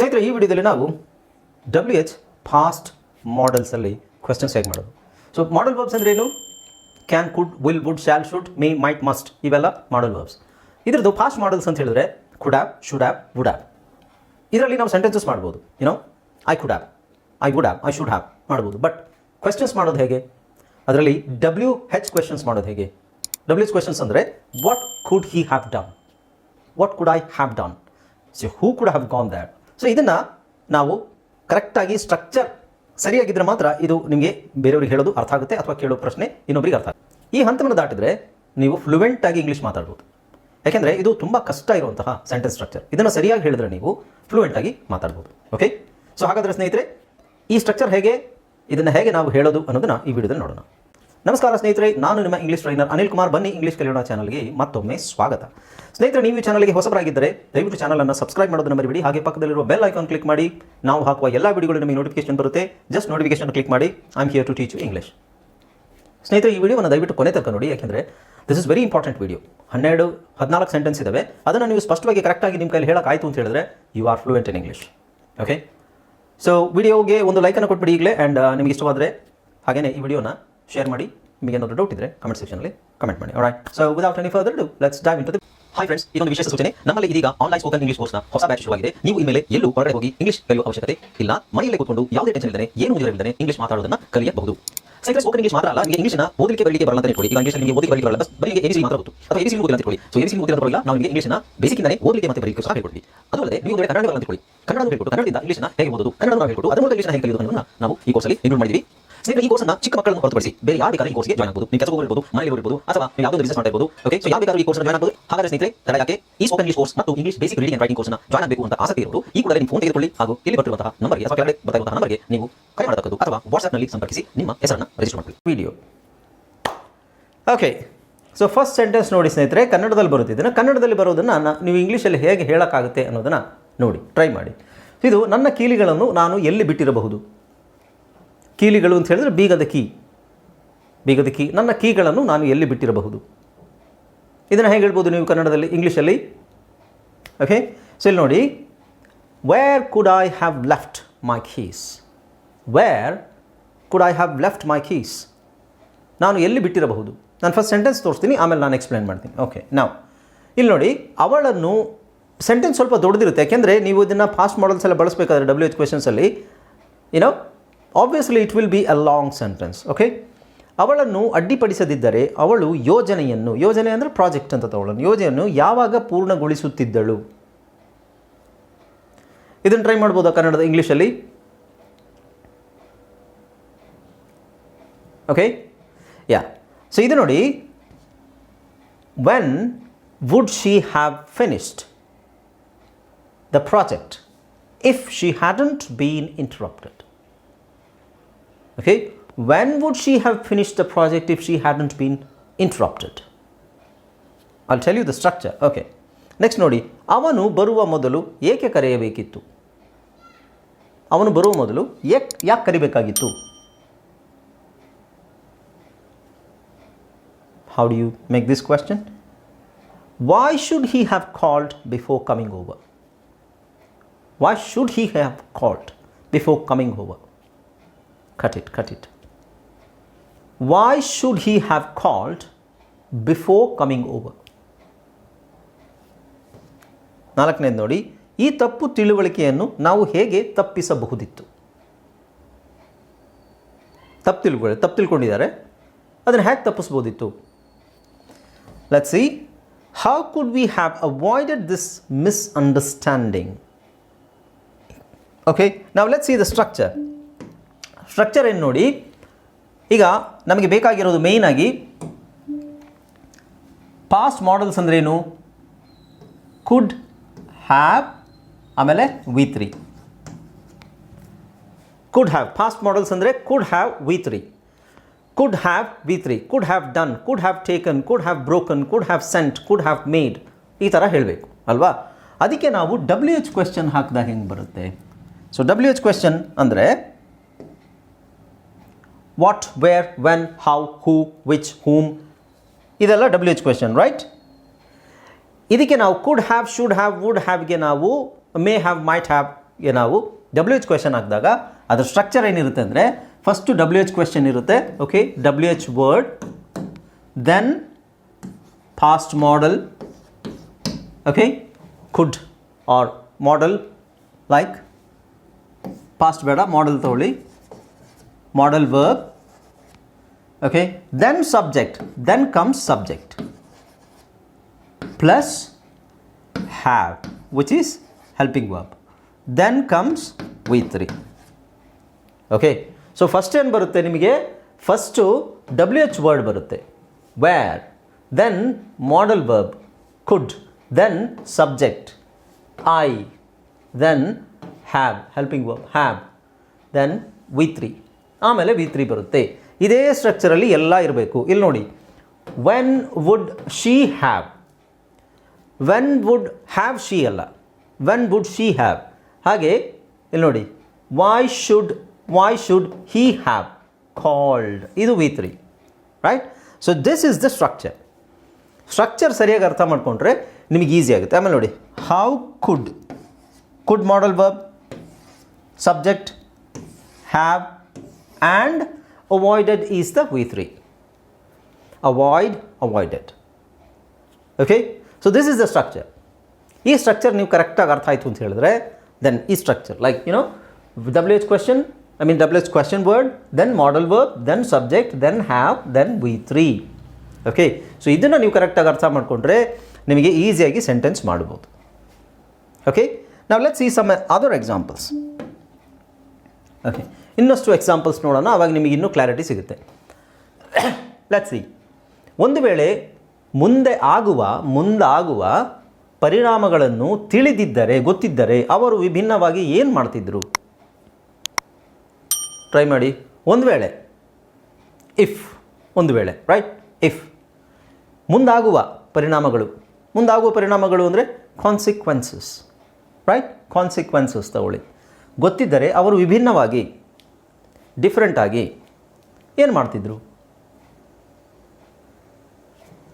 ಸ್ನೇಹಿತರೆ, ಈ ವಿಡಿಯೋದಲ್ಲಿ ನಾವು ಡಬ್ಲ್ಯೂ ಎಚ್ ಫಾಸ್ಟ್ ಮಾಡೆಲ್ಸಲ್ಲಿ ಕ್ವೆಶನ್ಸ್ ಹೇಗೆ ಮಾಡೋದು. ಸೊ ಮಾಡಲ್ ವರ್ಬ್ಸ್ ಅಂದ್ರೆ ಏನು? Can could will would shall should may might must ಇವೆಲ್ಲ ಮಾಡಲ್ ವರ್ಬ್ಸ್ ಇದ್ರದ್ದು ಫಾಸ್ಟ್ ಮಾಡಲ್ಸ್ ಅಂತ ಹೇಳಿದ್ರೆ could have should have would have ಇದರಲ್ಲಿ ನಾವು ಸೆಂಟೆನ್ಸಸ್ ಮಾಡ್ಬೋದು. You know I could have I would have I should have ಮಾಡ್ಬೋದು. But questions ಮಾಡೋದು ಹೇಗೆ? ಅದರಲ್ಲಿ ಡಬ್ಲ್ಯೂ ಹೆಚ್ ಕ್ವೆಶನ್ಸ್ ಮಾಡೋದು ಹೇಗೆ? ಡಬ್ಲ್ಯೂ ಎಚ್ ಕ್ವೆಶನ್ಸ್ ಅಂದರೆ what could he have done what could I have done so who could have gone that so ಇದನ್ನು ನಾವು ಕರೆಕ್ಟಾಗಿ ಸ್ಟ್ರಕ್ಚರ್ ಸರಿಯಾಗಿದ್ದರೆ ಮಾತ್ರ ಇದು ನಿಮಗೆ ಬೇರೆಯವ್ರಿಗೆ ಹೇಳೋದು ಅರ್ಥ ಆಗುತ್ತೆ ಅಥವಾ ಕೇಳೋ ಪ್ರಶ್ನೆ ಇನ್ನೊಬ್ಬರಿಗೆ ಅರ್ಥ ಆಗುತ್ತೆ. ಈ ಹಂತವನ್ನು ದಾಟಿದರೆ ನೀವು ಫ್ಲೂಯೆಂಟ್ ಆಗಿ ಇಂಗ್ಲೀಷ್ ಮಾತಾಡ್ಬೋದು. ಯಾಕೆಂದರೆ ಇದು ತುಂಬ ಕಷ್ಟ ಇರುವಂತಹ ಸೆಂಟೆನ್ಸ್ ಸ್ಟ್ರಕ್ಚರ್ ಇದನ್ನು ಸರಿಯಾಗಿ ಹೇಳಿದ್ರೆ ನೀವು ಫ್ಲೂಯೆಂಟ್ ಆಗಿ ಮಾತಾಡ್ಬೋದು. ಓಕೆ ಸೊ ಹಾಗಾದರೆ ಸ್ನೇಹಿತರೆ, ಈ ಸ್ಟ್ರಕ್ಚರ್ ಹೇಗೆ, ಇದನ್ನು ಹೇಗೆ ನಾವು ಹೇಳೋದು ಅನ್ನೋದನ್ನ ಈ ವಿಡಿಯೋದಲ್ಲಿ ನೋಡೋಣ. ನಮಸ್ಕಾರ ಸ್ನೇಹಿತರೆ, ನಾನು ನಿಮ್ಮ ಇಂಗ್ಲಿಷ್ ಟ್ರೈನರ್ ಅನಿಲ್ ಕುಮಾರ್. ಬನ್ನಿ ಇಂಗ್ಲಿಷ್ ಕಲಿಯೋಣ ಚಾನಲ್ಗೆ ಮತ್ತೊಮ್ಮೆ ಸ್ವಾಗತ. ಸ್ನೇಹಿತರೆ, ನೀವು ಈ ಚಾನಲ್ಗೆ ಹೊಸಬರಾಗಿದ್ದರೆ ದಯವಿಟ್ಟು ಚಾನಲನ್ನು ಸಬ್ಸ್ಕ್ರೈಬ್ ಮಾಡೋದನ್ನು ಮರಿಬೇಡಿ. ಹಾಗೆ ಪಕ್ಕದಲ್ಲಿರುವ ಬೆಲ್ ಐಕಾನ್ ಕ್ಲಿಕ್ ಮಾಡಿ. ನಾವು ಹಾಕುವ ಎಲ್ಲ ವಿಡಿಯೋಗಳು ನಿಮಗೆ ನೋಟಿಫಿಕೇಶನ್ ಬರುತ್ತೆ. ಜಸ್ಟ್ ನೋಟಿಫಿಕೇಶನ್ ಕ್ಲಿಕ್ ಮಾಡಿ. I am here to teach English ಸ್ನೇಹಿತರೆ, ಈ ವಿಡಿಯೋವನ್ನು ದಯವಿಟ್ಟು ಕೊನೆ ತನಕ ನೋಡಿ. ಯಾಕೆಂದರೆ this is very important video ಹನ್ನೆರಡು, ಹದಿನಾಲ್ಕು ಸೆಂಟೆನ್ಸ್ ಇದಾವೆ. ಅದನ್ನು ನೀವು ಸ್ಪಷ್ಟವಾಗಿ ಕರೆಕ್ಟಾಗಿ ನಿಮ್ಮ ಕೈಲಿ ಹೇಳೋಕ್ಕಾಯಿತು ಅಂತ ಹೇಳಿದ್ರೆ you are fluent in English okay so ವಿಡಿಯೋಗೆ ಒಂದು ಲೈಕನ್ನು ಕೊಟ್ಬಿಡಿ ಈಗಲೇ. ಆ್ಯಂಡ್ ನಿಮಗೆ ಇಷ್ಟವಾದರೆ ಹಾಗೆಯೇ ಈ ವಿಡಿಯೋನ ಶೇರ್ ಮಾಡಿ. ನಿಮಗೆ ಏನಾದರೂ ಡೌಟ್ ಇದ್ದರೆ ಕಮೆಂಟ್ ಸೆಕ್ಷನಲ್ಲಿ ಕಮೆಂಟ್ ಮಾಡಿ. Right so without any further ado let's dive into the hi friends ಇದೊಂದು ವಿಶೇಷ ಸೂಚನೆ. ನಮ್ಮಲ್ಲಿ ಇದೀಗ ಆನ್ಲೈನ್ ಸ್ಪೋಕನ್ ಇಂಗ್ಲಿಷ್ ಕೋರ್ಸ್ನ ಹೊಸ ಬ್ಯಾಚ್ ಶುರುವಾಗಿದೆ. ನೀವು ಇನ್ಮೇಲೆ ಎಲ್ಲೂ ಹೊರಗಡೆ ಹೋಗಿ ಇಂಗ್ಲಿಷ್ ಕಲಿಯುವ ಅವಶ್ಯಕತೆ ಇಲ್ಲ. ಮನೆಯಲ್ಲೇ ಕೂತ್ಕೊಂಡು ಯಾವುದೇ ಟೆನ್ಷನ್ ಇಲ್ಲದೆ ಏನು ಇಲ್ಲದೆ ಇಂಗ್ಲಿಷ್ ಮಾತಾಡೋದನ್ನ ಕಲಿಯಬಹುದು. ಸೈಕಲ್ ಸ್ಪೋಕನ್ ಇಂಗ್ಲಿಷ್ ಮಾತ್ರ ಅಲ್ಲ, ನಿಮಗೆ ಇಂಗ್ಲಿಷ್ನ ಓದಲಿಕ್ಕೆ ಬರಲಿಕ್ಕೆ ಬರಲ್ಲ ಅಂತ ಇಟ್ಕೊಳ್ಳಿ ಈಗ ಇಂಗ್ಲಿಷ್ ನಿಮಗೆ ಓದಲಿಕ್ಕೆ ಬರಲಿಕ್ಕೆ ಬರಲ್ಲ ಬರೀ ಎಬಿಸಿ ಮಾತ್ರ ಗೊತ್ತು. ಅಥವಾ ಎಬಿಸಿ ಓದಿಲ್ಲ ಅಂತ ಇಟ್ಕೊಳ್ಳಿ ಸೊ ಎಬಿಸಿ ಓದಿಲ್ಲ ಬರಲ್ಲ, ನಾವು ನಿಮಗೆ ಇಂಗ್ಲಿಷ್ನ ಬೇಸಿಕ್ ಇಂದಾನೆ ಓದಲಿಕ್ಕೆ ಮತ್ತೆ ಬರಲಿಕ್ಕೆ ಸಹ ಹೇಳ್ಕೊಡ್ತೀವಿ. ಅದು ನೀವು ಕನ್ನಡ ಬರಲ್ಲ ಅಂತ ಇಟ್ಕೊಳ್ಳಿ ಕನ್ನಡ ಹೇಳ್ಕೊಟ್ಟು ಕನ್ನಡದಿಂದ ಇಂಗ್ಲಿಷ್ನ ಹೇಗೆ ಓದೋದು? ಕನ್ನಡ ಹೇಳ್ಕೊಟ್ಟು ಅದರ ಮೂಲಕ ಇಂಗ್ಲಿಷ್ನ ಹೇಗೆ ಕಲಿಯೋದು ನಾವು ಈ ಕೋರ್ಸಲ್ಲಿ ಇನ್ಕ್ಲೂಡ್ ಮಾಡಿದ್ದೀವಿ ಸ್ನೇಹಿತರೆ, ಈ ಕೋರ್ಸ್ನ ಚಿಕ್ಕ ಮಕ್ಕಳನ್ನು ಹೊರತುಪಡಿಸಿ ಬೇರೆ ಯಾರು ಬೇಕಾದ್ರೆ ಈ ಕೋರ್ಸ್ಗೆ ಜಾಯ್ನ್ ಆಗಬಹುದು ನೀವು ಕೆಲಸ ಹೋಗಿರಬಹುದು ಮನೆಯಲ್ಲಿ ಇರಬಹುದು ಅಥವಾ ನೀವು ಯಾವುದೋ ಬಿಸಿನೆಸ್ ಮಾಡ್ತಾ ಇರಬಹುದು ಓಕೆ ಸೊ ಯಾವ ಬೇಕಾದ್ರೂ ಈ ಕೋರ್ಸ್ ಜಾಯ್ನ್ ಆಗಬಹುದು ಹಾಗಾದ್ರೆ ಸ್ನೇಹಿತರೆ, ತಡ ಯಾಕೆ? ಈ ಸ್ಪೋಕನ್ ಇಂಗ್ಲಿಷ್ ಕೋರ್ಸ್ ಮತ್ತು English basic reading and writing ಕೋರ್ಸ್ನ ಜಾಯ್ನ್ ಆಗಬೇಕು ಅಂತ ಆಸಕ್ತಿ ಇರೋರು, ಈ ಕೂಡಲೇ ನಿಮ್ಮ ಫೋನ್ ತೆಗೆದುಕೊಳ್ಳಿ ಹಾಗೂ ಇಲ್ಲಿ ಬರ್ತಿರುವಂತಹ ನಂಬರ್ಗೆ ಅಥವಾ ಕೆಳಗಡೆ ಬರ್ತಾ ಇರುವಂತಹ ನಂಬರ್ಗೆ ನೀವು ಕರೆ ಮಾಡತಕ್ಕದ್ದು ಅಥವಾ ವಾಟ್ಸ್ಆಪ್ನಲ್ಲಿ ಸಂಪರ್ಕಿಸಿ ನಿಮ್ಮ ಹೆಸರನ್ನು ರಿಜಿಸ್ಟರ್ ಮಾಡಿ video okay so first sentence ನೋಡಿ ಸ್ನೇಹಿತರೆ, ಕನ್ನಡದಲ್ಲಿ ಬರುತ್ತೆ. ಇದನ್ನು ಕನ್ನಡದಲ್ಲಿ ಬರೋದನ್ನು ನೀವು ಇಂಗ್ಲೀಷಲ್ಲಿ ಹೇಗೆ ಹೇಳೋಕ್ಕಾಗುತ್ತೆ ಅನ್ನೋದನ್ನು ನೋಡಿ ಟ್ರೈ ಮಾಡಿ. ಇದು ನನ್ನ ಕೀಲಿಗಳನ್ನು ನಾನು ಎಲ್ಲಿ ಬಿಟ್ಟಿರಬಹುದು? ಕೀಲಿಗಳು ಅಂತ ಹೇಳಿದ್ರೆ ಬೀಗದ ಕೀ. ಬೀಗದ ಕೀ. ನನ್ನ ಕೀಗಳನ್ನು ನಾನು ಎಲ್ಲಿ ಬಿಟ್ಟಿರಬಹುದು? ಇದನ್ನು ಹೇಗೆ ಹೇಳ್ಬೋದು ನೀವು ಕನ್ನಡದಲ್ಲಿ? ಇಂಗ್ಲೀಷಲ್ಲಿ? ಓಕೆ ಸೊ ಇಲ್ಲಿ ನೋಡಿ. Where could I have left my keys where could I have left my keys ನಾನು ಎಲ್ಲಿ ಬಿಟ್ಟಿರಬಹುದು? ನಾನು ಫಸ್ಟ್ ಸೆಂಟೆನ್ಸ್ ತೋರಿಸ್ತೀನಿ, ಆಮೇಲೆ ನಾನು ಎಕ್ಸ್ಪ್ಲೇನ್ ಮಾಡ್ತೀನಿ. ಓಕೆ ನಾವು ಇಲ್ಲಿ ನೋಡಿ. ಅವಳನ್ನು ಸೆಂಟೆನ್ಸ್ ಸ್ವಲ್ಪ ದೊಡ್ಡದಿರುತ್ತೆ. ಯಾಕೆಂದರೆ ನೀವು ಇದನ್ನು ಫಾಸ್ಟ್ ಮಾಡಲ್ಸ್ ಎಲ್ಲ ಬಳಸಬೇಕಾದ್ರೆ W H ಕ್ವೆಶನ್ಸಲ್ಲಿ you know obviously it will be a long sentence okay ಅವಳನ್ನು ಅಡ್ಡಿಪಡಿಸದಿದ್ದರೆ ಅವಳು ಯೋಜನೆಯನ್ನು, ಯೋಜನೆ ಅಂದರೆ ಪ್ರಾಜೆಕ್ಟ್ ಅಂತ ತಗೊಳ್ಳೋಣ. ಯೋಜನೆಯನ್ನು ಯಾವಾಗ ಪೂರ್ಣಗೊಳಿಸುತ್ತಿದ್ದಳು? ಇದನ್ನು ಟ್ರೈ ಮಾಡ್ಬೋದಾ ಕನ್ನಡದ ಇಂಗ್ಲೀಷಲ್ಲಿ ಓಕೆ ಯಾ ಸೊ ಇದು ನೋಡಿ when would she have finished the project if she hadn't been interrupted Okay when would she have finished the project if she hadn't been interrupted I'll tell you the structure okay next ನೋಡಿ ಅವನು ಬರುವ ಮೊದಲು ಏಕೆ ಕರೆಯಬೇಕಿತ್ತು ಅವನು ಬರುವ ಮೊದಲು ಏಕ್ ಯಾಕೆ ಕರಿಬೇಕಾಗಿತ್ತು How do you make this question? Why should he have called before coming over? Why should he have called before coming over? Cut it, cut it. Why should he have called before coming over? ನಾಲ್ಕನೇದು ನೋಡಿ ಈ ತಪ್ಪು ತಿಳುವಳಿಕೆಯನ್ನು ನಾವು ಹೇಗೆ ತಪ್ಪಿಸಬಹುದಿತ್ತು? ತಪ್ಪು ತಿಳ್ಕೊಳ್ಳಿ ತಪ್ಪು ತಿಳ್ಕೊಂಡಿದ್ದಾರೆ. ಅದನ್ನು ಹೇಗೆ ತಪ್ಪಿಸ್ಬೋದಿತ್ತು let see how could we have avoided this misunderstanding okay ನಾವು let see the structure structure ಏನು ನೋಡಿ? ಈಗ ನಮಗೆ ಬೇಕಾಗಿರೋದು ಮೇಯ್ನಾಗಿ ಪಾಸ್ಟ್ ಮಾಡಲ್ಸ್ ಅಂದ್ರೇನು? ಕುಡ್ ಹ್ಯಾವ್ ಆಮೇಲೆ V three could have past modals ಅಂದರೆ could have V three could have V three could have done could have taken could have broken could have sent could have made ಈ ಥರ ಹೇಳಬೇಕು, ಅಲ್ವಾ? ಅದಕ್ಕೆ ನಾವು W H question ಹಾಕಿದಾಗ ಹೆಂಗೆ ಬರುತ್ತೆ? ಸೊ ಡಬ್ಲ್ಯೂ ಎಚ್ ಕ್ವೆಶ್ಚನ್ ಅಂದರೆ what where when how who which whom ಇದೆಲ್ಲ ಡಬ್ಲ್ಯೂ ಎಚ್ ಕ್ವೆಶನ್ ರೈಟ್ ಇದಕ್ಕೆ ನಾವು could have should have would ಹ್ಯಾವ್ಗೆ ನಾವು ಮೇ ಹ್ಯಾವ್ ಮೈಟ್ ಹ್ಯಾವ್ಗೆ ನಾವು ಡಬ್ಲ್ಯೂ ಎಚ್ ಕ್ವೆಶನ್ ಹಾಕಿದಾಗ ಅದರ ಸ್ಟ್ರಕ್ಚರ್ ಏನಿರುತ್ತೆ ಅಂದರೆ ಫಸ್ಟು ಡಬ್ಲ್ಯೂ ಎಚ್ ಕ್ವೆಶನ್ ಇರುತ್ತೆ okay W H word then past modal okay could or modal like past ಬೇಡ ಮಾಡಲ್ ತಗೊಳ್ಳಿ. Modal verb okay? Then subject. Then comes subject. Plus have, which is helping verb. Then comes v3 okay so first ಏನು ಬರುತ್ತೆ ನಿಮಗೆ? First W H word ಬರುತ್ತೆ. Where then modal verb could then subject I then have helping verb have then V three ಆಮೇಲೆ V three ಬರುತ್ತೆ. ಇದೇ ಸ್ಟ್ರಕ್ಚರಲ್ಲಿ ಎಲ್ಲ ಇರಬೇಕು. ಇಲ್ಲಿ ನೋಡಿ. When would she have when would have she ಅಲ್ಲ. ವೆನ್ ವುಡ್ ಶಿ ಹ್ಯಾವ್ ಹಾಗೆ ಇಲ್ಲಿ ನೋಡಿ. Why should why should he have called ಇದು V three right so this is the structure structure ಸರಿಯಾಗಿ ಅರ್ಥ ಮಾಡಿಕೊಂಡ್ರೆ ನಿಮಗೆ ಈಸಿ ಆಗುತ್ತೆ. ಆಮೇಲೆ ನೋಡಿ. How could could modal verb subject have and avoided is the V three avoid avoided okay so this the structure ಈ structure ನೀವು ಕರೆಕ್ಟಾಗಿ ಅರ್ಥ ಆಯಿತು ಅಂತ ಹೇಳಿದ್ರೆ ದೆನ್ ಈ structure like you know W H question I mean W H question word then modal word then subject then have then V three okay so ಇದನ್ನು ನೀವು ಕರೆಕ್ಟಾಗಿ ಅರ್ಥ ಮಾಡಿಕೊಂಡ್ರೆ, ನಿಮಗೆ ಈಸಿಯಾಗಿ ಸೆಂಟೆನ್ಸ್ ಮಾಡ್ಬೋದು. ಓಕೆ ನಾವು ಲೆಟ್ಸ್ ಈ ಸಮ್ ಅದರ್ ಎಕ್ಸಾಂಪಲ್ಸ್ ಓಕೆ ಇನ್ನಷ್ಟು ಎಕ್ಸಾಂಪಲ್ಸ್ ನೋಡೋಣ, ಅವಾಗ ನಿಮಗೆ ಇನ್ನೂ ಕ್ಲಾರಿಟಿ ಸಿಗುತ್ತೆ. ಲೆಟ್ಸ್ ಸಿ ಒಂದು ವೇಳೆ ಮುಂದೆ ಆಗುವ, ಮುಂದಾಗುವ ಪರಿಣಾಮಗಳನ್ನು ತಿಳಿದಿದ್ದರೆ, ಗೊತ್ತಿದ್ದರೆ ಅವರು ವಿಭಿನ್ನವಾಗಿ ಏನು ಮಾಡ್ತಿದ್ರು? ಟ್ರೈ ಮಾಡಿ. ಒಂದು ವೇಳೆ ಇಫ್ ಒಂದು ವೇಳೆ ರೈಟ್ ಇಫ್ ಮುಂದಾಗುವ ಪರಿಣಾಮಗಳು. ಮುಂದಾಗುವ ಪರಿಣಾಮಗಳು ಅಂದರೆ ಕಾನ್ಸಿಕ್ವೆನ್ಸಸ್ ರೈಟ್ ಕಾನ್ಸಿಕ್ವೆನ್ಸಸ್ ತಗೊಳ್ಳಿ. ಗೊತ್ತಿದ್ದರೆ ಅವರು ವಿಭಿನ್ನವಾಗಿ ಡಿಫ್ರೆಂಟಾಗಿ ಏನು ಮಾಡ್ತಿದ್ರು?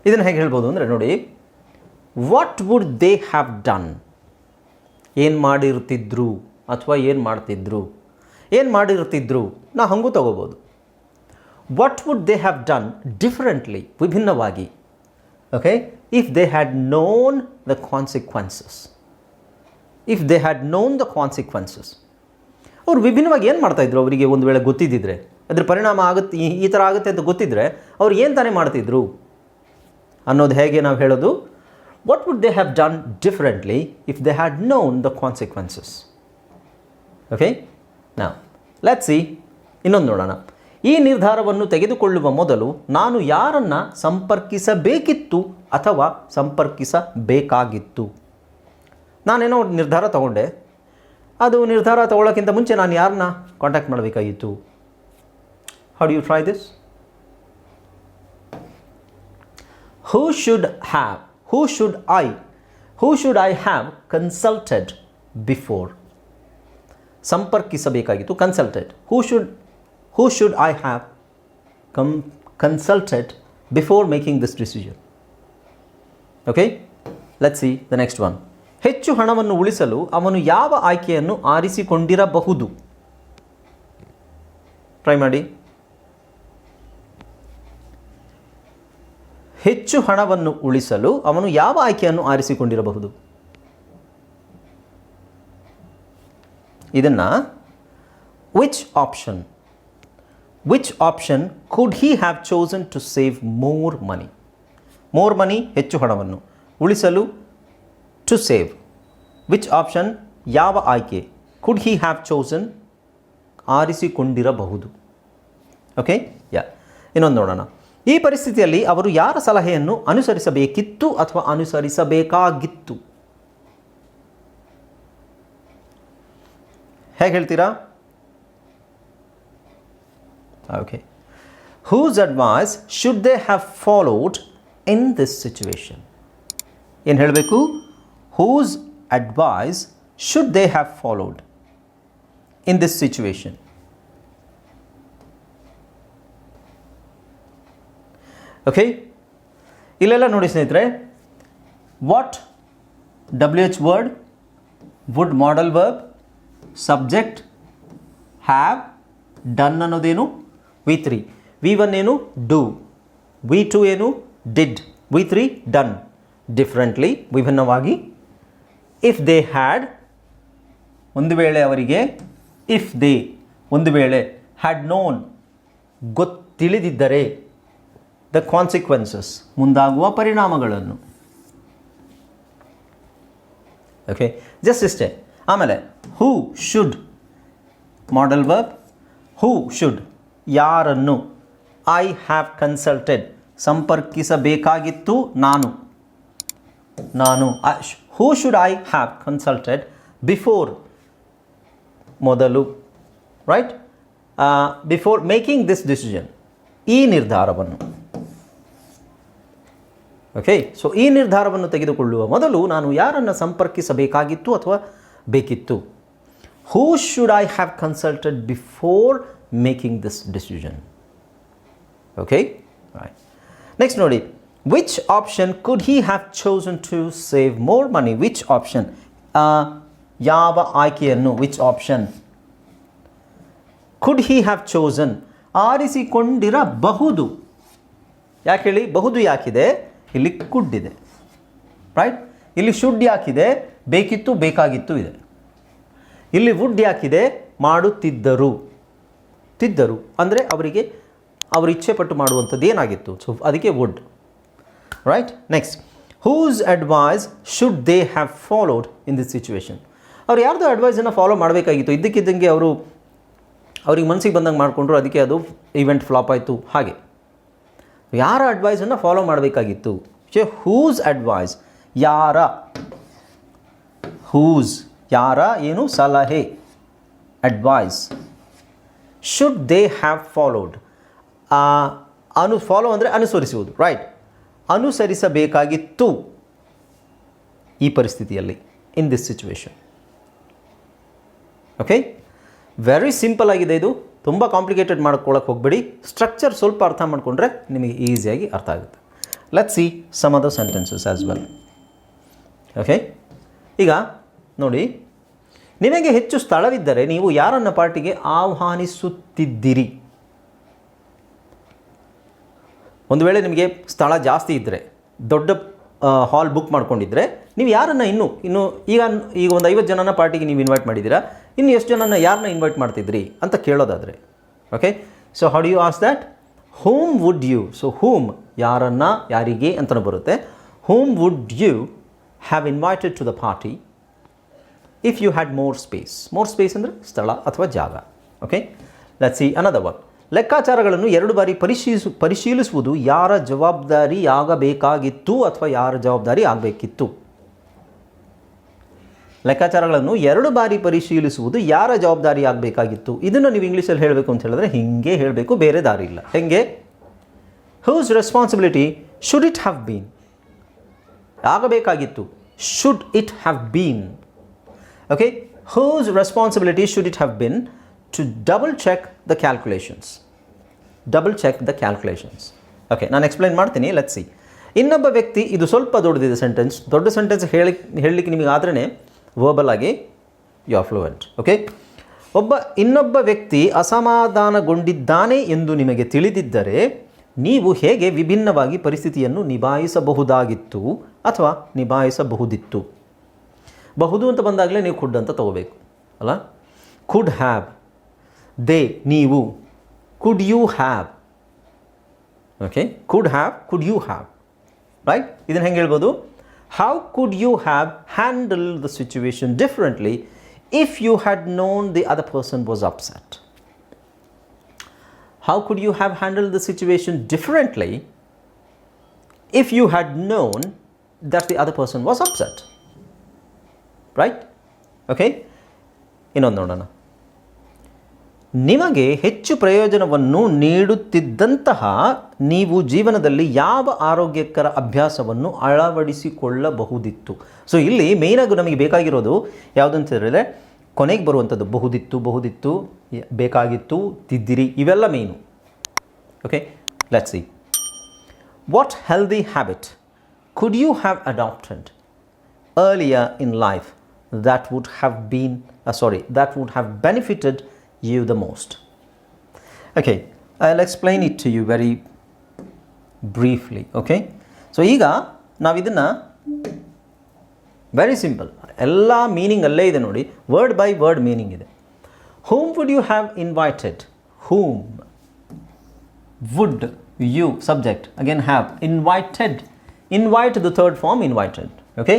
ಇದನ್ನು ಹೇಗೆ ಹೇಳ್ಬೋದು ಅಂದರೆ ನೋಡಿ what would they have done ಏನು ಮಾಡಿರ್ತಿದ್ರು ಅಥವಾ ಏನು ಮಾಡ್ತಿದ್ರು? ಏನು ಮಾಡಿರ್ತಿದ್ರು? ನಾ ಹಂಗೂ ತಗೋಬೋದು. What would they have done differently ವಿಭಿನ್ನವಾಗಿ? Okay if they had known the consequences if they had known the consequences ಅವ್ರು ವಿಭಿನ್ನವಾಗಿ ಏನು ಮಾಡ್ತಾಯಿದ್ರು ಅವರಿಗೆ ಒಂದು ವೇಳೆ ಗೊತ್ತಿದ್ದಿದ್ರೆ? ಅದ್ರ ಪರಿಣಾಮ ಆಗುತ್ತೆ, ಈ ಥರ ಆಗುತ್ತೆ ಅಂತ ಗೊತ್ತಿದ್ದರೆ ಅವ್ರು ಏನು ತಾನೇ ಮಾಡ್ತಿದ್ರು? ಅನ್ನೋದು ಹೇಗೆ ನಾವು ಹೇಳೋದು? What would they have done differently if they had known the consequences okay ನಾ ಲೆಟ್ ಸಿ ಇನ್ನೊಂದು ನೋಡೋಣ. ಈ ನಿರ್ಧಾರವನ್ನು ತೆಗೆದುಕೊಳ್ಳುವ ಮೊದಲು ನಾನು ಯಾರನ್ನು ಸಂಪರ್ಕಿಸಬೇಕಿತ್ತು ಅಥವಾ ಸಂಪರ್ಕಿಸಬೇಕಾಗಿತ್ತು? ನಾನೇನೋ ನಿರ್ಧಾರ ತಗೊಂಡೆ. ಅದು ನಿರ್ಧಾರ ತಗೊಳ್ಳೋಕ್ಕಿಂತ ಮುಂಚೆ ನಾನು ಯಾರನ್ನ ಕಾಂಟ್ಯಾಕ್ಟ್ ಮಾಡಬೇಕಾಗಿತ್ತು? How you try this who should have who should I who should I have consulted before ಸಂಪರ್ಕಿಸಬೇಕಾಗಿತ್ತು consulted who should who should I have come consulted before making this decision okay let see the next one ಹೆಚ್ಚು ಹಣವನ್ನು ಉಳಿಸಲು ಅವನು ಯಾವ ಆಯ್ಕೆಯನ್ನು ಆರಿಸಿಕೊಂಡಿರಬಹುದು? Try ಮಾಡಿ. ಹೆಚ್ಚು ಹಣವನ್ನು ಉಳಿಸಲು ಅವನು ಯಾವ ಆಯ್ಕೆಯನ್ನು ಆರಿಸಿಕೊಂಡಿರಬಹುದು? ಇದನ್ನು which option which option could he have chosen to save more money more money ಹೆಚ್ಚು ಹಣವನ್ನು ಉಳಿಸಲು ಟು ಸೇವ್ ವಿಚ್ ಆಪ್ಷನ್ ಯಾವ ಆಯ್ಕೆ? ಕುಡ್ ಹಿ ಹ್ಯಾವ್ ಚೋಸನ್ ಆರಿಸಿಕೊಂಡಿರಬಹುದು. ಓಕೆ ಯಾ ಇನ್ನೊಂದು ನೋಡೋಣ. ಈ ಪರಿಸ್ಥಿತಿಯಲ್ಲಿ ಅವರು ಯಾರ ಸಲಹೆಯನ್ನು ಅನುಸರಿಸಬೇಕಿತ್ತು ಅಥವಾ ಅನುಸರಿಸಬೇಕಾಗಿತ್ತು? ಹೇಗೆ ಹೇಳ್ತೀರಾ? Okay whose advice should they have followed in this situation ಏನು ಹೇಳಬೇಕು? Whose advice should they have followed in this situation okay ಇಲ್ಲೆಲ್ಲ ನೋಡಿ ಸ್ನೇಹಿತರೆ what W H word would modal verb subject have done ಅನ್ನೋದೇನು? V three V one ಏನು? Do V two ಏನು? Did V three done differently ವಿಭಿನ್ನವಾಗಿ if they had ಒಂದು ವೇಳೆ ಅವರಿಗೆ if they ಒಂದು ವೇಳೆ ಹ್ಯಾಡ್ ನೋನ್ ಗೊತ್ತಿಳಿದಿದ್ದರೆ ದ ಕಾನ್ಸಿಕ್ವೆನ್ಸಸ್ ಮುಂದಾಗುವ ಪರಿಣಾಮಗಳನ್ನು. ಓಕೆ ಜಸ್ಟ್ ಇಷ್ಟೇ ಆಮೇಲೆ who should modal verb who should ಯಾರನ್ನು ಐ ಹ್ಯಾವ್ ಕನ್ಸಲ್ಟೆಡ್ ಸಂಪರ್ಕಿಸಬೇಕಾಗಿತ್ತು ನಾನು. ನಾನು who should I have consulted before ಮೊದಲು right before making this decision ಈ ನಿರ್ಧಾರವನ್ನು. ಓಕೆ ಸೊ ಈ ನಿರ್ಧಾರವನ್ನು ತೆಗೆದುಕೊಳ್ಳುವ ಮೊದಲು ನಾನು ಯಾರನ್ನು ಸಂಪರ್ಕಿಸಬೇಕಾಗಿತ್ತು ಅಥವಾ ಬೇಕಿತ್ತು? Who should I have consulted before making this decision okay next ನೋಡಿ. Which option could he have chosen to save more money which option ಯಾವ ಆಯ್ಕೆಯನ್ನು which option could he have chosen ಆರಿಸಿಕೊಂಡಿರಬಹುದು. ಯಾಕೆ ಹೇಳಿ? ಬಹುದು ಯಾಕಿದೆ? ಇಲ್ಲಿ ಕುಡ್ ಇದೆ ರೈಟ್ ಇಲ್ಲಿ ಶುಡ್ ಯಾಕಿದೆ? ಬೇಕಿತ್ತು, ಬೇಕಾಗಿತ್ತು ಇದೆ. ಇಲ್ಲಿ ವುಡ್ ಯಾಕಿದೆ? ಮಾಡುತ್ತಿದ್ದರು. ತಿದ್ದರು. ಅಂದರೆ ಅವರಿಗೆ, ಅವರು ಇಚ್ಛೆಪಟ್ಟು ಮಾಡುವಂಥದ್ದು ಏನಾಗಿತ್ತು? ಸೊ ಅದಕ್ಕೆ would right next whose advice should they have followed in this situation ಅವ್ರು ಯಾರ್ದು ಅಡ್ವೈಸನ್ನು ಫಾಲೋ ಮಾಡಬೇಕಾಗಿತ್ತು? ಇದ್ದಕ್ಕಿದ್ದಂಗೆ ಅವರು, ಅವ್ರಿಗೆ ಮನಸ್ಸಿಗೆ ಬಂದಂಗೆ ಮಾಡಿಕೊಂಡ್ರು, ಅದಕ್ಕೆ ಅದು ಇವೆಂಟ್ ಫ್ಲಾಪ್ ಆಯಿತು. ಹಾಗೆ. ಯಾರ ಅಡ್ವೈಸನ್ನು ಫಾಲೋ ಮಾಡಬೇಕಾಗಿತ್ತು? ಶೇ ಹೂಸ್ ಅಡ್ವೈಸ್ ಯಾರ? ಹೂಸ್ ಯಾರ ಏನು? ಸಲಹೆ? Advice should they have followed Anu follow ಅಂದರೆ ಅನುಸರಿಸುವುದು. ರೈಟ್ ಅನುಸರಿಸಬೇಕಾಗಿತ್ತು ಈ ಪರಿಸ್ಥಿತಿಯಲ್ಲಿ in this situation okay very simple ಆಗಿದೆ ಇದು. ತುಂಬ ಕಾಂಪ್ಲಿಕೇಟೆಡ್ ಮಾಡ್ಕೊಳ್ಳೋಕೆ ಹೋಗಬೇಡಿ. ಸ್ಟ್ರಕ್ಚರ್ ಸ್ವಲ್ಪ ಅರ್ಥ ಮಾಡಿಕೊಂಡ್ರೆ ನಿಮಗೆ ಈಸಿಯಾಗಿ ಅರ್ಥ ಆಗುತ್ತೆ. Let see some the sentences as well okay ಈಗ ನೋಡಿ, ನಿಮಗೆ ಹೆಚ್ಚು ಸ್ಥಳವಿದ್ದರೆ ನೀವು ಯಾರನ್ನ ಪಾರ್ಟಿಗೆ ಆಹ್ವಾನಿಸುತ್ತಿದ್ದಿರಿ? ಒಂದು ವೇಳೆ ನಿಮಗೆ ಸ್ಥಳ ಜಾಸ್ತಿ ಇದ್ದರೆ ದೊಡ್ಡ ಹಾಲ್ ಬುಕ್ ಮಾಡ್ಕೊಂಡಿದ್ರೆ, ನೀವು ಯಾರನ್ನು ಇನ್ನು ಇನ್ನು ಈಗ ಈಗ ಒಂದು ಐವತ್ತು ಜನನ ಪಾರ್ಟಿಗೆ ನೀವು ಇನ್ವೈಟ್ ಮಾಡಿದ್ದೀರಾ, ಇನ್ನು ಎಷ್ಟು ಜನನ ಯಾರನ್ನ ಇನ್ವೈಟ್ ಮಾಡ್ತಿದ್ರಿ ಅಂತ ಕೇಳೋದಾದರೆ okay so how do you ask that whom would you so whom ಯಾರನ್ನ, ಯಾರಿಗೆ ಅಂತ ಬರುತ್ತೆ. Whom would you have invited to the party if you had more space more space ಅಂದರೆ ಸ್ಥಳ ಅಥವಾ ಜಾಗ okay let see another one ಲೆಕ್ಕಾಚಾರಗಳನ್ನು ಎರಡು ಬಾರಿ ಪರಿಶೀಲಿಸು, ಪರಿಶೀಲಿಸುವುದು ಯಾರ ಜವಾಬ್ದಾರಿ ಆಗಬೇಕಾಗಿತ್ತು ಅಥವಾ ಯಾರ ಜವಾಬ್ದಾರಿ ಆಗಬೇಕಿತ್ತು ಲೆಕ್ಕಾಚಾರಗಳನ್ನು ಎರಡು ಬಾರಿ ಪರಿಶೀಲಿಸುವುದು ಯಾರ ಜವಾಬ್ದಾರಿ ಆಗಬೇಕಾಗಿತ್ತು ಇದನ್ನು ನೀವು ಇಂಗ್ಲೀಷಲ್ಲಿ ಹೇಳಬೇಕು ಅಂತ ಹೇಳಿದ್ರೆ ಹಿಂಗೆ ಹೇಳಬೇಕು, ಬೇರೆ ದಾರಿ ಇಲ್ಲ. ಹೆಂಗೆ? Whose responsibility should it have been ಆಗಬೇಕಾಗಿತ್ತು. Should it have been okay whose responsibility should it have been? To double check the calculations. Double check the calculations. Okay ನಾನು ಎಕ್ಸ್ಪ್ಲೈನ್ ಮಾಡ್ತೀನಿ ಲೆಟ್ ಸಿ ಇನ್ನೊಬ್ಬ ವ್ಯಕ್ತಿ, ಇದು ಸ್ವಲ್ಪ ದೊಡ್ಡದಿದೆ ಸೆಂಟೆನ್ಸ್ ದೊಡ್ಡ sentence ಹೇಳಿ, ಹೇಳಲಿಕ್ಕೆ ನಿಮಗೆ ಆದ್ರೇ ವರ್ಬಲ್ ಆಗಿ ಯು ಆರ್ ಓಕೆ ಒಬ್ಬ, ಇನ್ನೊಬ್ಬ ವ್ಯಕ್ತಿ ಅಸಮಾಧಾನಗೊಂಡಿದ್ದಾನೆ ಎಂದು ನಿಮಗೆ ತಿಳಿದಿದ್ದರೆ ನೀವು ಹೇಗೆ ವಿಭಿನ್ನವಾಗಿ ಪರಿಸ್ಥಿತಿಯನ್ನು ನಿಭಾಯಿಸಬಹುದಾಗಿತ್ತು ಅಥವಾ ನಿಭಾಯಿಸಬಹುದಿತ್ತು? ಬಹುದು ಅಂತ ಬಂದಾಗಲೇ ನೀವು ಖುಡ್ ಅಂತ ತಗೋಬೇಕು, ಅಲ್ಲ? ಕುಡ್ ಹ್ಯಾವ್ ದೇ, ನೀವು. Could you have okay could have could you have right ಇದನ್ನು ಹೆಂಗೆ ಹೇಳ್ಬೋದು? How could you have handle the situation differently if you had known the other person was upset how could you have handle the situation differently if you had known that the other person was upset right okay ಇನ್ನೊಂದು ನೋಡೋಣ. ನಿಮಗೆ ಹೆಚ್ಚು ಪ್ರಯೋಜನವನ್ನು ನೀಡುತ್ತಿದ್ದಂತಹ ನೀವು ಜೀವನದಲ್ಲಿ ಯಾವ ಆರೋಗ್ಯಕರ ಅಭ್ಯಾಸವನ್ನು ಅಳವಡಿಸಿಕೊಳ್ಳಬಹುದಿತ್ತು. ಸೊ ಇಲ್ಲಿ ಮೇಯ್ನಾಗಿ ನಮಗೆ ಬೇಕಾಗಿರೋದು ಯಾವುದಂತ ಹೇಳಿದ್ರೆ, ಕೊನೆಗೆ ಬರುವಂಥದ್ದು ಬಹುದಿತ್ತು ಬಹುದಿತ್ತು ಬೇಕಾಗಿತ್ತು, ತಿದ್ದಿರಿ, ಇವೆಲ್ಲ main okay let's see what healthy habit could you have adopted earlier in life that would have been sorry that would have benefited you the most okay I will explain it to you very briefly okay so ಈಗ ನಾವು ಇದನ್ನು very simple ಎಲ್ಲ meaning ಅಲ್ಲೇ ಇದೆ ನೋಡಿ word by word meaning ಇದೆ whom would you have invited whom would you subject again have invited invite the third form invited okay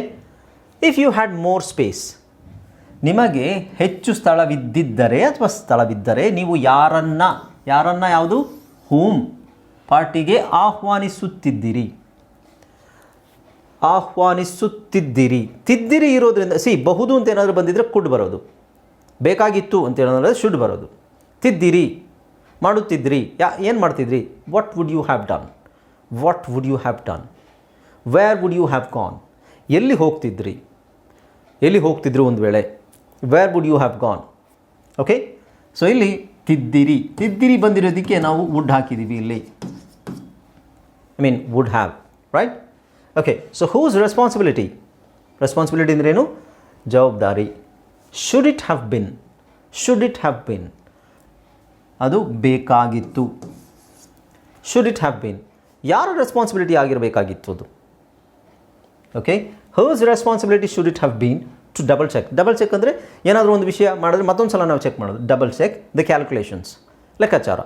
if you had more space ನಿಮಗೆ ಹೆಚ್ಚು ಸ್ಥಳವಿದ್ದಿದ್ದರೆ ಅಥವಾ ಸ್ಥಳವಿದ್ದರೆ ನೀವು ಯಾರನ್ನ ಯಾರನ್ನ ಯಾವುದು? ಹೂಮ್ ಪಾರ್ಟಿಗೆ ಆಹ್ವಾನಿಸುತ್ತಿದ್ದಿರಿ. ಆಹ್ವಾನಿಸುತ್ತಿದ್ದಿರಿ. ತಿದ್ದಿರಿ ಇರೋದ್ರಿಂದ, ಸಿ, ಬಹುದು ಅಂತ ಏನಾದರೂ ಬಂದಿದ್ದರೆ ಕುಡ್ ಬರೋದು. ಬೇಕಾಗಿತ್ತು ಅಂತ ಹೇಳೋದ್ರೆ ಶುಡ್ ಬರೋದು. ತಿದ್ದಿರಿ, ಮಾಡುತ್ತಿದ್ದಿರಿ, ಯಾ, ಏನು ಮಾಡ್ತಿದ್ರಿ? What would you have done what would you have done where would you have gone ಎಲ್ಲಿ ಹೋಗ್ತಿದ್ರಿ? ಎಲ್ಲಿ ಹೋಗ್ತಿದ್ರು ಒಂದು ವೇಳೆ? Where would you have gone okay so ಇಲ್ಲಿ ತಿದ್ದಿರಿ. ತಿದ್ದಿರಿ ಬಂದಿರೋದಕ್ಕೆ ನಾವು ವುಡ್ ಹಾಕಿದ್ದೀವಿ ಇಲ್ಲಿ. I mean would have right okay so whose responsibility responsibility ಅಂದ್ರೇನು ಜವಾಬ್ದಾರಿ. Should it have been should it have been ಅದು ಬೇಕಾಗಿತ್ತು. ಶುಡ್ ಇಟ್ ಹ್ಯಾವ್ ಬಿನ್ ಯಾರ ರೆಸ್ಪಾನ್ಸಿಬಿಲಿಟಿ ಆಗಿರಬೇಕಾಗಿತ್ತು ಅದು? Okay whose responsibility should it have been to double check double check ಅಂದರೆ ಏನಾದರೂ ಒಂದು ವಿಷಯ ಮಾಡಿದ್ರೆ ಮತ್ತೊಂದು ಸಲ ನಾವು ಚೆಕ್ ಮಾಡೋದು. ಡಬಲ್ ಚೆಕ್ ದ ಕ್ಯಾಲ್ಕುಲೇಷನ್ಸ್ ಲೆಕ್ಕಾಚಾರ.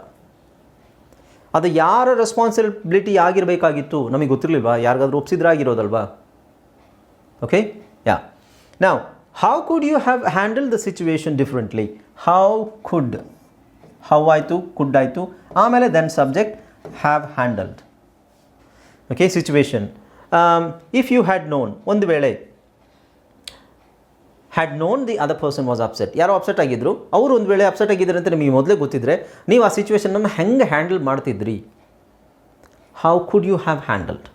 ಅದು ಯಾರ ರೆಸ್ಪಾನ್ಸಿಬಿಲಿಟಿ ಆಗಿರಬೇಕಾಗಿತ್ತು? ನಮಗೆ ಗೊತ್ತಿರಲಿಲ್ವಾ? ಯಾರಿಗಾದ್ರೂ ಒಪ್ಸಿದ್ರಾಗಿರೋದಲ್ವಾ ಓಕೆ ಯಾ ನಾವು how could you have handle the situation differently how could how ಆಯಿತು? ಕುಡ್ ಆಯಿತು? ಆಮೇಲೆ then subject have handled okay situation if you had known ಒಂದು ವೇಳೆ had known the other person was upset ಯಾರೋ upset ಆಗಿದ್ದರು ಅವರು ಒಂದು ವೇಳೆ ಅಪ್ಸೆಟ್ ಆಗಿದ್ದಾರೆ ಅಂತ ನಿಮಗೆ ಮೊದಲೇ ಗೊತ್ತಿದ್ದರೆ ನೀವು ಆ ಸಿಚುವೇಶನನ್ನು ಹೆಂಗೆ ಹ್ಯಾಂಡಲ್ ಮಾಡ್ತಿದ್ರಿ? How could you have handled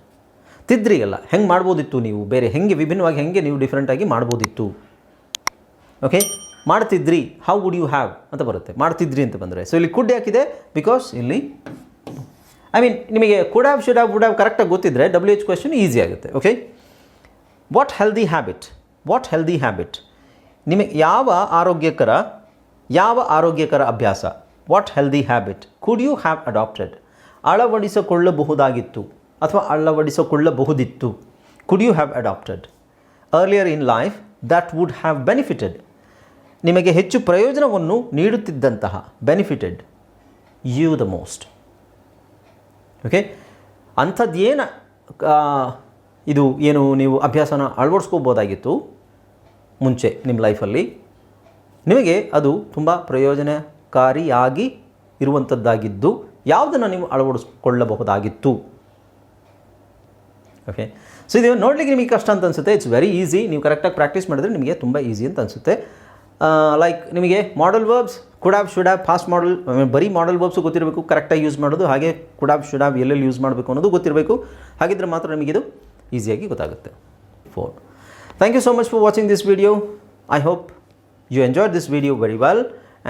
ತಿದ್ರಿ ಅಲ್ಲ ಹೆಂಗೆ ಮಾಡ್ಬೋದಿತ್ತು ನೀವು? ಬೇರೆ ಹೆಂಗೆ, ವಿಭಿನ್ನವಾಗಿ ಹೆಂಗೆ ನೀವು ಡಿಫ್ರೆಂಟಾಗಿ ಮಾಡ್ಬೋದಿತ್ತು? ಓಕೆ ಮಾಡ್ತಿದ್ರಿ. ಹೌ ವುಡ್ ಯು ಹ್ಯಾವ್ ಅಂತ ಬರುತ್ತೆ. ಮಾಡ್ತಿದ್ರಿ ಅಂತ ಬಂದರೆ. ಸೊ ಇಲ್ಲಿ ಕುಡ್ ಯಾಕಿದೆ? ಬಿಕಾಸ್ ಇಲ್ಲಿ ಐ ಮೀನ್ ನಿಮಗೆ could have should have would have ಕರೆಕ್ಟಾಗಿ ಗೊತ್ತಿದ್ದರೆ ಡಬ್ಲ್ಯೂ ಎಚ್ ಕ್ವೆಶನ್ ಈಸಿ ಆಗುತ್ತೆ. Okay what healthy habit what healthy habit ನಿಮಗೆ ಯಾವ ಆರೋಗ್ಯಕರ ಯಾವ ಆರೋಗ್ಯಕರ ಅಭ್ಯಾಸ? What healthy habit could you have adopted ಅಳವಡಿಸಿಕೊಳ್ಳಬಹುದಾಗಿತ್ತು ಅಥವಾ ಅಳವಡಿಸಿಕೊಳ್ಳಬಹುದಿತ್ತು? Could you have adopted earlier in life that would have benefited ನಿಮಗೆ ಹೆಚ್ಚು ಪ್ರಯೋಜನವನ್ನು ನೀಡುತ್ತಿದ್ದಂತಹ benefited you the most okay ಅಂಥದ್ದೇನು ಇದು ಏನು ನೀವು ಅಭ್ಯಾಸನ ಅಳವಡಿಸ್ಕೋಬೋದಾಗಿತ್ತು ಮುಂಚೆ ನಿಮ್ಮ ಲೈಫಲ್ಲಿ. ನಿಮಗೆ ಅದು ತುಂಬ ಪ್ರಯೋಜನಕಾರಿಯಾಗಿ ಇರುವಂಥದ್ದಾಗಿದ್ದು ಯಾವುದನ್ನು ನೀವು ಅಳವಡಿಸ್ಕೊಳ್ಳಬಹುದಾಗಿತ್ತು? ಓಕೆ ಸೊ ಇದು ನೋಡಲಿಕ್ಕೆ ನಿಮಗೆ ಕಷ್ಟ ಅಂತ ಅನಿಸುತ್ತೆ. ಇಟ್ಸ್ ವೆರಿ ಈಸಿ ನೀವು ಕರೆಕ್ಟಾಗಿ ಪ್ರಾಕ್ಟೀಸ್ ಮಾಡಿದ್ರೆ ನಿಮಗೆ ತುಂಬ ಈಸಿ ಅಂತ ಅನಿಸುತ್ತೆ. ಲೈಕ್ ನಿಮಗೆ modal verbs could should've should of past modal ಬರೀ ಮಾಡಲ್ ವರ್ಬ್ಸು ಗೊತ್ತಿರಬೇಕು ಕರೆಕ್ಟಾಗಿ ಯೂಸ್ ಮಾಡೋದು, ಹಾಗೆ ಕುಡ್ ಶುಡಾಬ್ ಶುಡ್ ಎಲ್ಲೆಲ್ಲಿ ಯೂಸ್ ಮಾಡಬೇಕು ಅನ್ನೋದು ಗೊತ್ತಿರಬೇಕು. ಹಾಗಿದ್ರೆ ಮಾತ್ರ ನಿಮಗಿದು ಈಸಿಯಾಗಿ ಗೊತ್ತಾಗುತ್ತೆ. For thank you so much for watching this video I hope you enjoy this video very well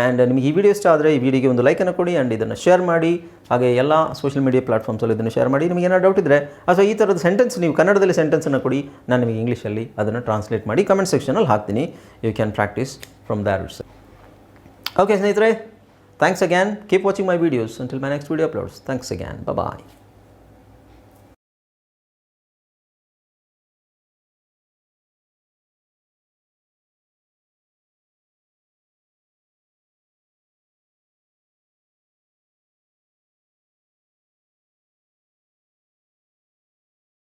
and ನಿಮಗೆ ಈ ವಿಡಿಯೋ ಇಷ್ಟ ಆದರೆ ಈ ವಿಡಿಯೋಗೆ ಒಂದು ಲೈಕನ್ನು ಕೊಡಿ ಆ್ಯಂಡ್ ಇದನ್ನು ಶೇರ್ ಮಾಡಿ. ಹಾಗೆ ಎಲ್ಲ ಸೋಷಿಯಲ್ ಮೀಡಿಯಾ ಪ್ಲಾಟ್ಫಾರ್ಮ್ಸಲ್ಲಿ ಇದನ್ನು ಶೇರ್ ಮಾಡಿ. ನಿಮಗೆ ಏನಾದ್ರು ಡೌಟ್ ಇದ್ದರೆ ಅಥವಾ ಈ ಥರದ ಸೆಂಟೆನ್ಸ್ ನೀವು ಕನ್ನಡದಲ್ಲಿ ಸೆಂಟೆನ್ಸನ್ನು ಕೊಡಿ. ನಾನು ನಿಮಗೆ ಇಂಗ್ಲೀಷಲ್ಲಿ ಅದನ್ನು ಟ್ರಾನ್ಸ್ಲೇಟ್ ಮಾಡಿ ಕಮೆಂಟ್ ಸೆಕ್ಷನಲ್ಲಿ ಹಾಕ್ತೀನಿ. You can practise from there it's okay ಸ್ನೇಹಿತರೆ thanks again keep watching my videos until my next video uploads thanks again bye